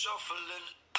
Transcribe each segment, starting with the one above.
shuffling.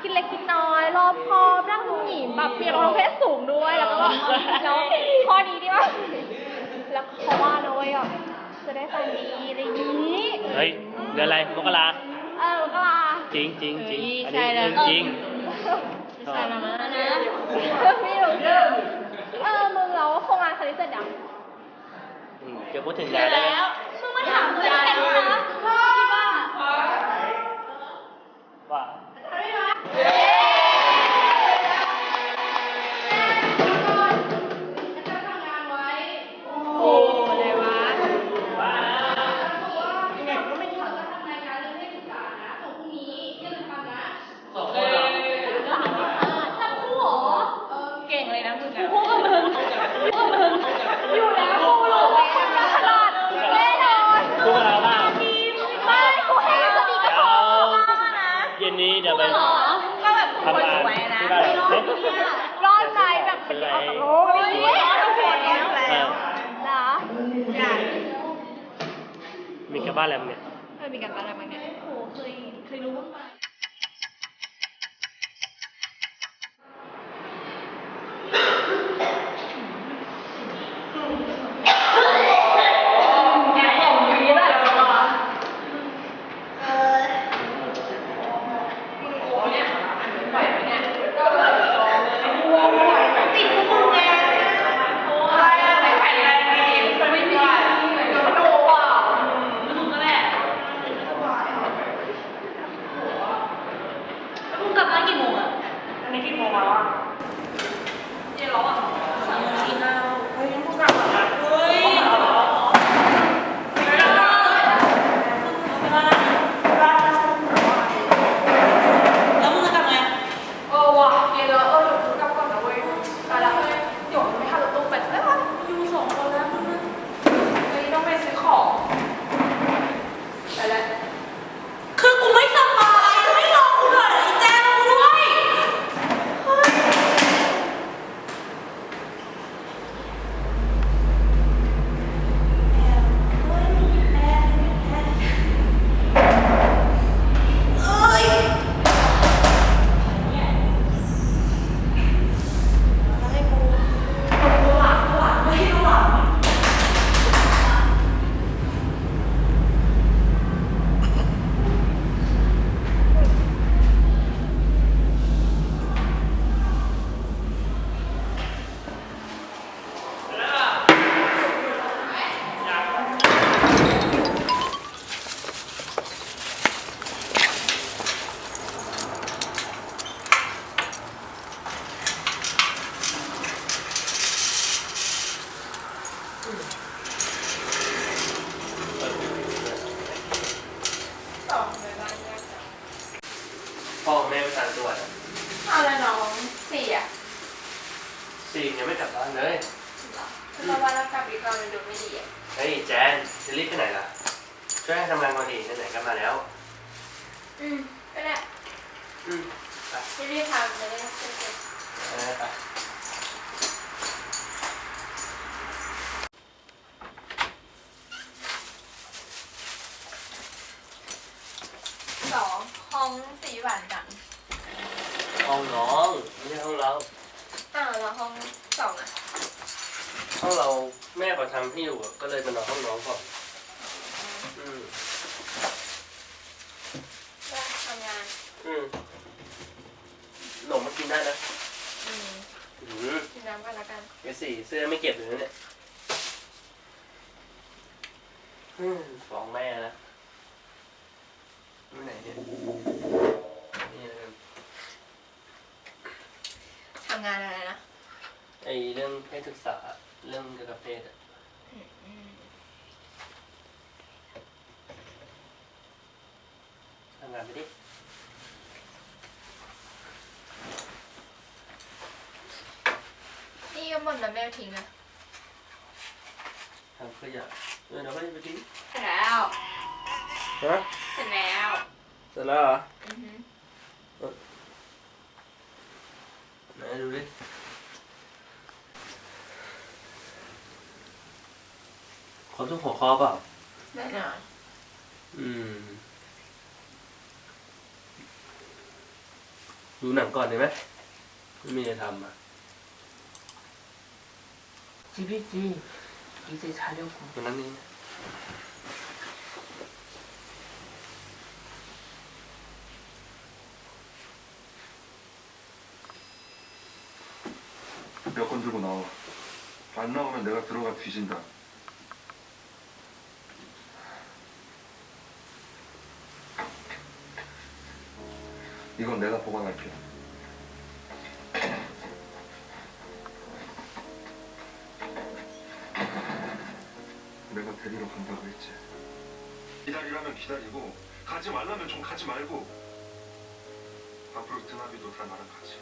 คิดเล็กคิดน้อยรอบคอบร่างหุ่นหญิงแบบเปลี่ยนรองเพศสูงด้วยแล้วก็แบบแล้วข้อดีที่ว่าแล้วเขาว่านะเว้ยแบบจะได้แฟนดีอะไรอย่างงี้เฮ้ยเดือนอะไรมกราเออก็ลาจริงจริงจริงอันใช่นี้แล้วเรื่องจริงใช่แล้วนะไม่รู้เรื่องเออมึงเราโครงงานคณิตเสร็จยังอืมจะพูดถึงเจดาอได้ไหมแล้วมึงมาถามเพื่อนแค่นี้นะคิดว่าว่า โบบ้านอะไรมั้งเนี่ยเออมีกันอะไรบ้างเนี่ย โอ้เคยเคยรู้บ้างไหม ฟ้องแม่นะไม่ไหนเนี่ยนี่แล้วกันทำงานอะไรนะไอเรื่องเพศศึกษาเรื่องเกี่ยวกับเพศอะอืมทำงานไปดินี่ก็หมดแล้วแม่ทิ้งอะทำขยะ เออเดี๋ยวค่อยไปทิ้งเสร็จแล้ว ฮะเสร็จแล้วเสร็จแล้วเหรอือหือไหนดูดิครบทุกหัวข้อเปล่า แน่นอนอืม ดูหนังก่อนได้ไหมไม่มีอะไรทำอะ จีบีจี 이제 자려고. 누나님. 몇권 들고 나와. 안 나오면 내가 들어가 뒤진다. 이건 내가 보관할게. 데리러 간다고 했지. 기다리라면 기다리고 가지 말라면 좀 가지 말고 앞으로 드나비도 다 나랑 같이.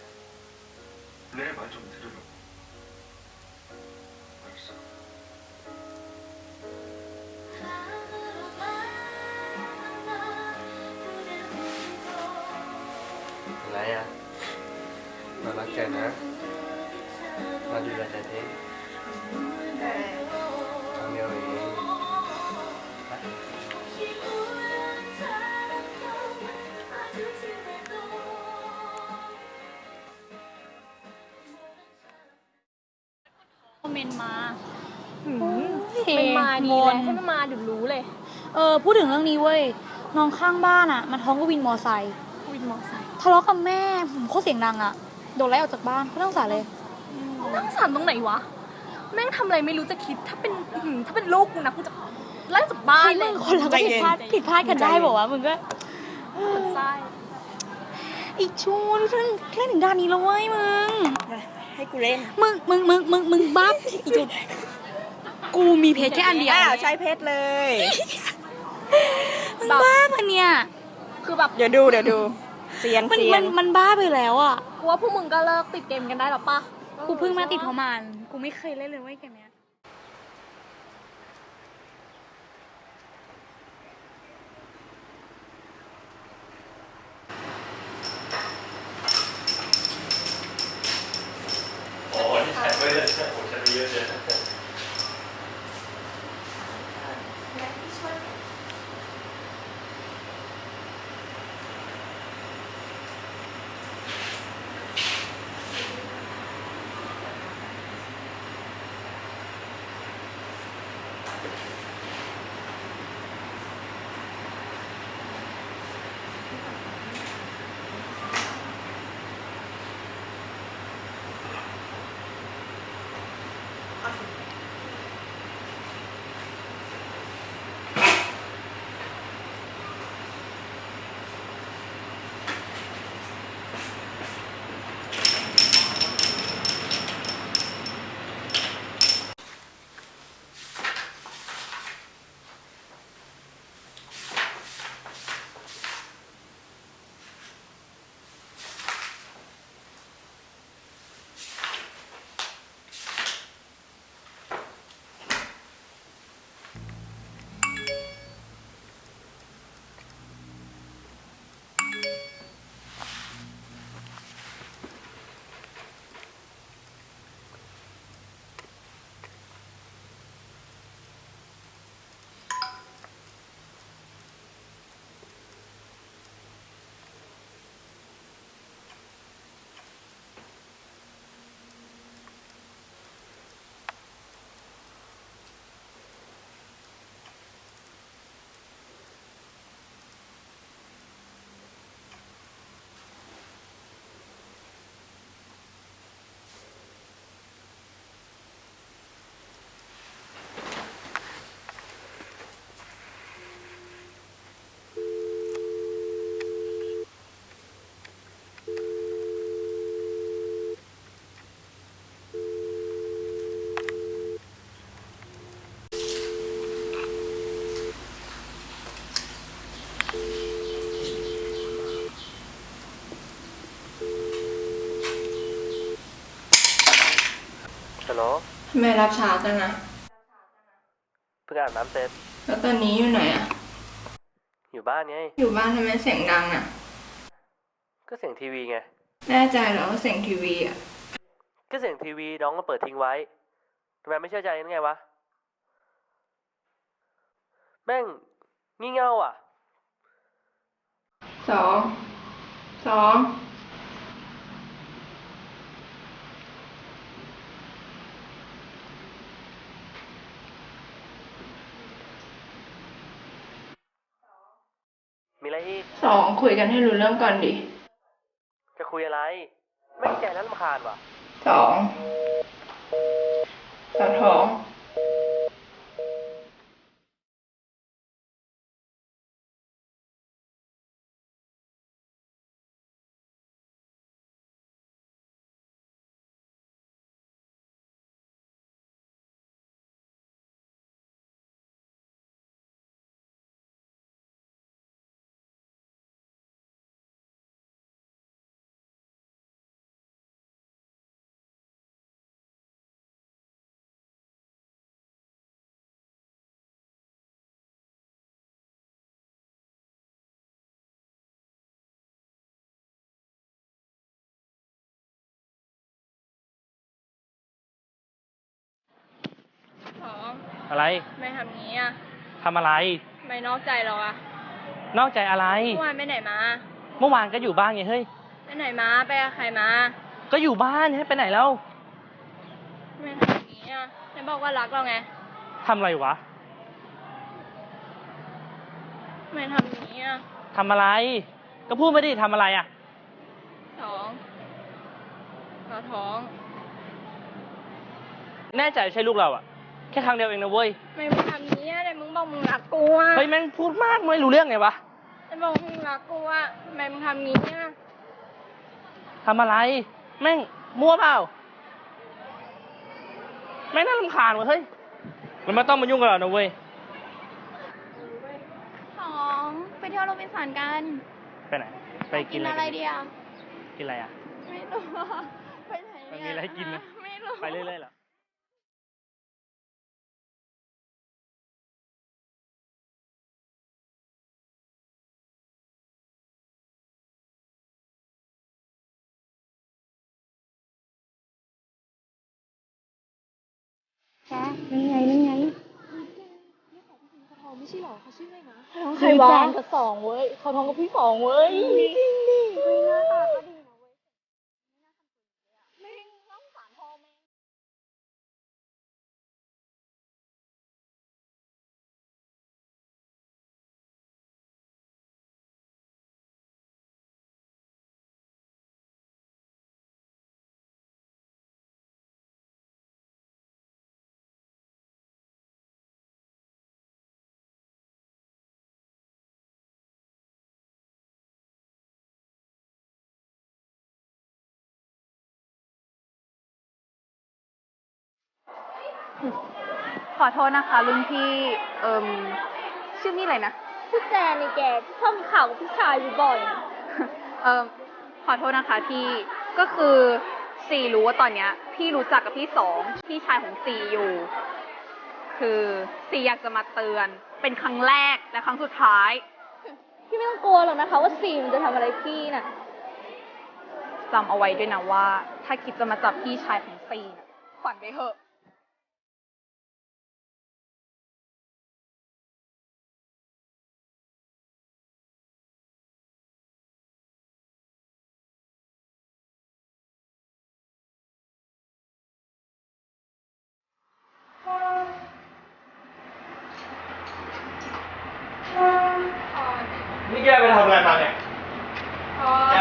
내 말 좀 들으라고. 알았어. Đi là chạy thế ได้ Thằng yêu มาดีงเลยนให้มันมาเดี๋ยวรู้เลย เออพูดถึงเรื่องนี้เว้ยน้องข้างบ้านอะ มันท้องกับวินมอไซค์วินมอไซค์ทะเลาะกับแม่ผมโคตรเสียงดังอะโดนไล่ออกจากบ้านก็ต้องสารเลยนั่งสามตรงไหนวะแม่งทำอะไรไม่รู้จะคิดถ้าเป็นอื้อหือถ้าเป็นลูกกูนะกูจะไล่จากบ้านเฮ้ยเลมึยงคนเราก็ผิดพลาดผิดพลาดกันได้บอกว่าวะมึงก็ใช่อีชูนี่เรื่องเล่นถึงด้านนี้แล้วเว้ยมึงให้กูเล่นมึงมึงมึงมึงมึงบ้าอีจุด กูมีเพจแค่อันเดียวอ้าวใช้เพชรเลยมึงบ้าปะเนี่ยคือแบบเดี๋ยวดูเดี๋ยวดูเสียนมันเสียมันนมันบ้าไปแล้วอะ กูว่าพวกมึงก็เลิกติดเกมกันได้หรอปะกูเพิ่งมาติดเพราะมันกูไม่เคยเล่นเลยเว้ยเกมเนี้ย โหลทำไมรับช้าจังนะเพิ่งอาบน้ำเสร็จ แล้วตอนนี้อยู่ไหนอะอยู่บ้านไง อยู่บ้านทำไมเสียงดังอะก็เสียงทีวีไง แน่ใจเหรอว่าเสียงทีวีอะก็เสียงทีวีน้องก็เปิดทิ้งไว้ทำไมไม่เชื่อใจนั่นไงวะ แม่งงี่เง่าอะ สอง สอง อะไรอีก สองคุยกันให้รู้เรื่องก่อนดิจะคุยอะไร ไม่ใจนั้นลำคาญว่ะ สองสาวท้อง องอะไร ไม่ทำงี้อะทำอะไร ไม่นอกใจเราอะ นอกใจอะไร เมื่อวานไปไหนมา เมื่อวานก็อยู่บ้านไงเฮ้ย ไปไหนมา ไปกับใครมา ก็อยู่บ้านให้ไปไหนแล้วไม่ทำงี้อะไหนบอกว่ารักเราไงทำอะไรวะ ไม่ทำงี้อะทำอะไร ก็พูดมาดิทำอะไรอะสองเราท้อง แน่ใจใช่ลูกเราอะแค่ครั้งเดียวเองนะเว้ยไม่มึงทำงี้อะไหนมึงบอกมึงรักกูอะเฮ้ยแม่งพูดมากไม่รู้เรื่องไงวะไหนบอกมึงรักกูอะทำไมมึงทำงี้อะทำอะไร แม่งมั่วเปล่าแม่งน่ารำคาญวะเฮ้ยมันไม่ต้องมายุ่งกับเรานะเว้ยสองไปเที่ยวโรบินสันกัน ไปไหนไปกินอะไรกันดีอะกินอะไรอะไม่รู้อะไปไหนมันมีอะไรให้กินนะไม่รู้ไปเรื่อยๆเหรอ นั่งไงนั่นไงไม่ใช่หรอเขาชื่ออะไรนะใครวงกับสองเว้ยเขาท้องกับพี่สองเว้ยจริงดิไม่น่าตา ขอโทษนะคะ รุ่นพี่ เอิมชื่อนี่อะไรนะ พี่แจนนี่แกชอบมีข่าวกับพี่ชายอยู่บ่อยอะเอิมขอโทษนะคะพี่ก็คือซีรู้ว่าตอนเนี้ย พี่รู้จักกับพี่สองพี่ชายของซีอยู่ คือซีอยากจะมาเตือน เป็นครั้งแรกและครั้งสุดท้าย พี่ไม่ต้องกลัวหรอกนะคะ ว่าซีมันจะทำอะไรพี่น่ะจำเอาไว้ด้วยนะว่า ถ้าคิดจะมาจับพี่ชายของซีน่ะขวัญไปเถอะ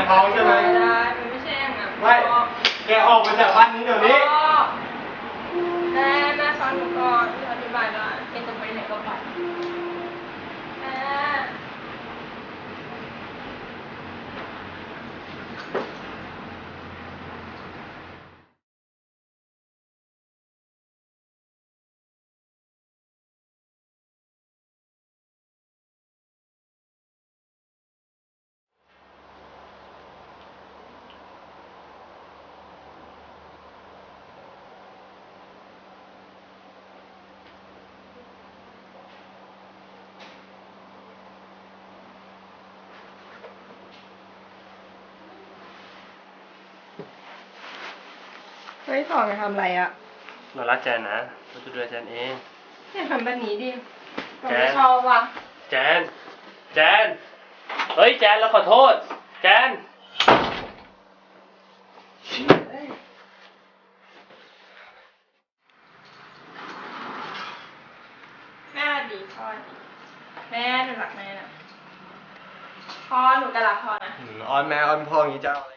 เมาใช่ไหมได้มันไม่ใช่อย่างนั้นไม่แกออกมาจากบ้านนี้เดี๋ยวนี้แม่แม่ฟังหนูก่อนพี่อธิบายว่าเป็นจะไปไหนก็ไป เฮ้ยสอนจะทำอะไรอะเรารักแจนนะเราจะดูแลแจนเองอย่าทำแบบนี้ดิแจนชอบว่ะแจน แจน เฮ้ย แจนเราขอโทษ แจน แม่ดีพ่อดีแม่หนูรักแม่นะพ่อหนูก็รักพ่อนะออนแม่ออนพ่ออย่างนี้จะเอาอะไร